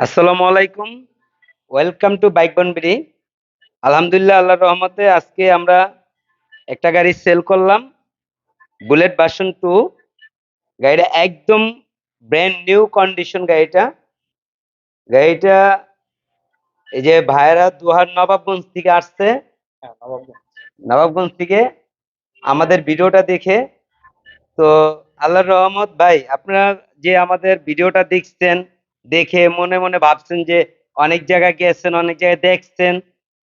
আসসালামু আলাইকুম। Welcome to bike বনবিড়ি আলহামদুলিল্লাহ আল্লাহর রহমতে আজকে আমরা একটা গাড়ি সেল করলাম। বুলেট বাসন টু গাড়িটা একদম ব্র্যান্ড নিউ কন্ডিশন গাড়িটা। গাড়িটা এই যে ভাইরা দুহার নবাবগঞ্জ থেকে আসছে। নবাবগঞ্জ থেকে আমাদের ভিডিওটা দেখে। তো আল্লাহর রহমত ভাই আপনারা যে আমাদের ভিডিওটা দেখছেন দেখে মনে মনে ভাবছেন যে অনেক জায়গায় গেছেন অনেক জায়গায় দেখছেন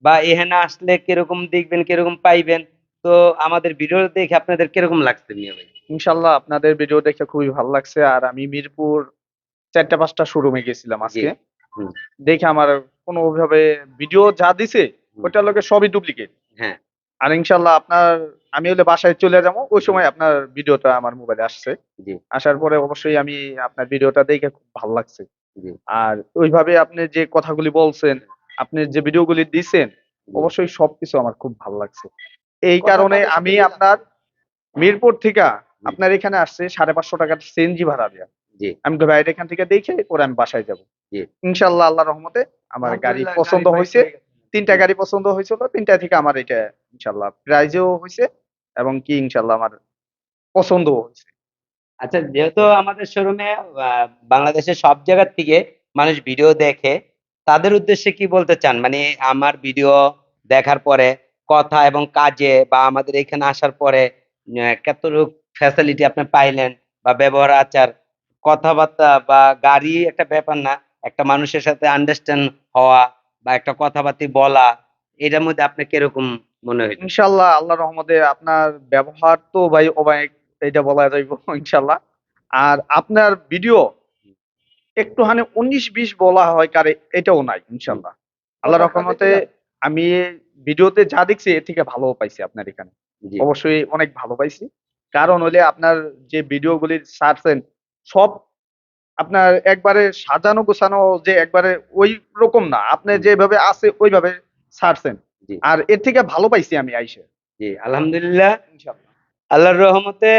বা এখানে আসলে কীরকম দেখবেন কীরকম পাইবেন। তো আমাদের ভিডিও দেখে আপনাদের কীরকম লাগছে মিয়া ভাই? ইনশাল্লাহ আপনাদের ভিডিও দেখে খুবই ভালো লাগছে। আর আমি মিরপুর চারটা পাঁচটা শোরুমে গেছিলাম আজকে। দেখে আমার কোনো ভাবে ভিডিও যা দিছে হুম। ওটার লোকে সবই ডুপ্লিকেট হ্যাঁ। আর ইনশাল্লাহ আপনার আমি হলে বাসায় চলে যাব ওই সময় আপনার ভিডিওটা আমার মোবাইলে আসছে। আসার পরে অবশ্যই আমি আপনার ভিডিওটা দেখে খুব ভালো লাগছে। আর ওইভাবে আপনি যে কথাগুলি বলছেন আপনি যে ভিডিওগুলি দিছেন অবশ্যই সবকিছু আমার খুব ভালো লাগছে। এই কারণে আমি আপনার মিরপুর থেকে আপনার এখানে আসছে সাড়ে পাঁচশো টাকার সিএনজি ভাড়া জি। আমি তো ভাইয়ের এখান থেকে দেখে পরে আমি বাসায় যাব। ইনশাল্লাহ আল্লাহ রহমতে আমার গাড়ি পছন্দ হয়েছে। তিনটা গাড়ি পছন্দ হয়েছিল তিনটা থেকে আমার এটা ইনশাল্লাহ প্রাইজও হয়েছে এবং কি ইনশাল্লাহ আমার পছন্দও হয়েছে। আচ্ছা যেহেতু আমাদের শোরুমে বাংলাদেশের সব জায়গার থেকে মানুষ ভিডিও দেখে, তাদের উদ্দেশ্যে কি বলতে চান? মানে আমার ভিডিও দেখার পরে, কথা এবং কাজে বা আমাদের এখানে আসার পরে কতটুকু ফ্যাসিলিটি আপনি পাইলেন বা ব্যবহার, আচার, কথাবার্তা বা গাড়ি একটা ব্যাপার না, একটা মানুষের সাথে আন্ডারস্ট্যান্ড হওয়া বা একটা কথাবার্তা বলা, এটার মধ্যে আপনার কীরকম মনে হয় ইনশাল্লাহ আল্লাহ রহমতে আপনার ব্যবহার তো ভাই, অবাক এটা বলা যাইব ইনশাল্লাহ আর আপনার ভিডিও একটুখানি উনিশ বিশ বলা হয় কারে এটাও নাই ইনশাল্লাহ আল্লাহ রহমতে আমি ভিডিওতে যা দেখছি এর থেকে ভালো পাইছি আপনার এখানে। অবশ্যই অনেক ভালো পাইছি। কারণ হলে আপনার যে ভিডিওগুলি ছাড়ছেন সব আপনার একবারে সাজানো গোছানো যে একবারে ওই রকম না আপনি যেভাবে আছে ওইভাবে ছাড়ছেন। আর এর থেকে ভালো পাইছি আমি আইসে। জি আলহামদুলিল্লাহ। ইনশাল্লাহ আল্লাহর রহমতে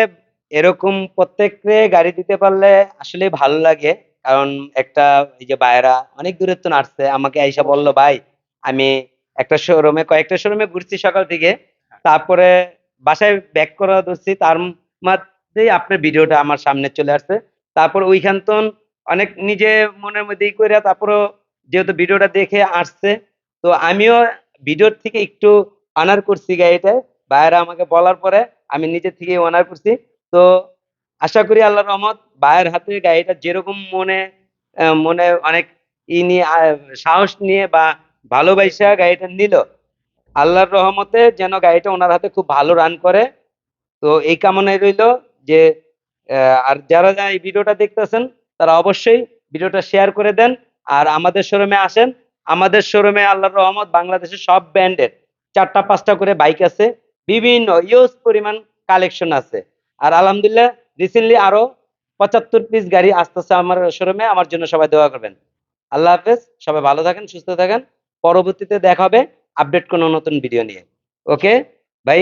এরকম প্রত্যেককে গাড়ি দিতে পারলে আসলে ভালো লাগে। কারণ একটা এই যে ভাইয়েরা অনেক দূরের তো আসছে আমাকে আইসা বলল, ভাই, আমি একটা শোরুমে কয়েকটা শোরুমে ঘুরছি সকাল থেকে। তারপরে বাসায় ব্যাক করা ধরছি। তার মধ্যেই আপনার ভিডিওটা আমার সামনে চলে আসছে। তারপর ওইখান তো অনেক নিজে মনের মধ্যেই করে তারপরও যেহেতু ভিডিওটা দেখে আসছে, তো আমিও ভিডিওর থেকে একটু অনার করছি গাড়িটা ভাইয়েরা আমাকে বলার পরে আমি নিজে থেকে অনার করছি। তো আশা করি আল্লাহ রহমত, ভাইয়ের হাতে গাড়িটা যেরকম মনে মনে অনেক ই নিয়ে সাহস নিয়ে বা ভালোবাসা গাড়িটা নিল, আল্লাহর রহমতে যেন গাড়িটা ওনার হাতে খুব ভালো রান করে। তো এই কামনায় রইল যে আর যারা যারা এই ভিডিওটা দেখতেছেন, তারা অবশ্যই ভিডিওটা শেয়ার করে দেন। আর আমাদের শোরুমে আসেন। আমাদের শোরুমে আল্লাহর রহমত, বাংলাদেশের সব ব্র্যান্ডের চারটা, পাঁচটা করে বাইক আছে। বিভিন্ন ইউজ পরিমাণ কালেকশন আছে। আর আলহামদুলিল্লাহ রিসেন্টলি আরও পঁচাত্তর পিস গাড়ি আসতেছে আমার শোরুমে আমার জন্য সবাই দোয়া করবেন। আল্লাহ হাফেজ, সবাই ভালো থাকেন, সুস্থ থাকেন। পরবর্তীতে দেখা হবে আপডেট কোনো নতুন ভিডিও নিয়ে। ওকে ভাই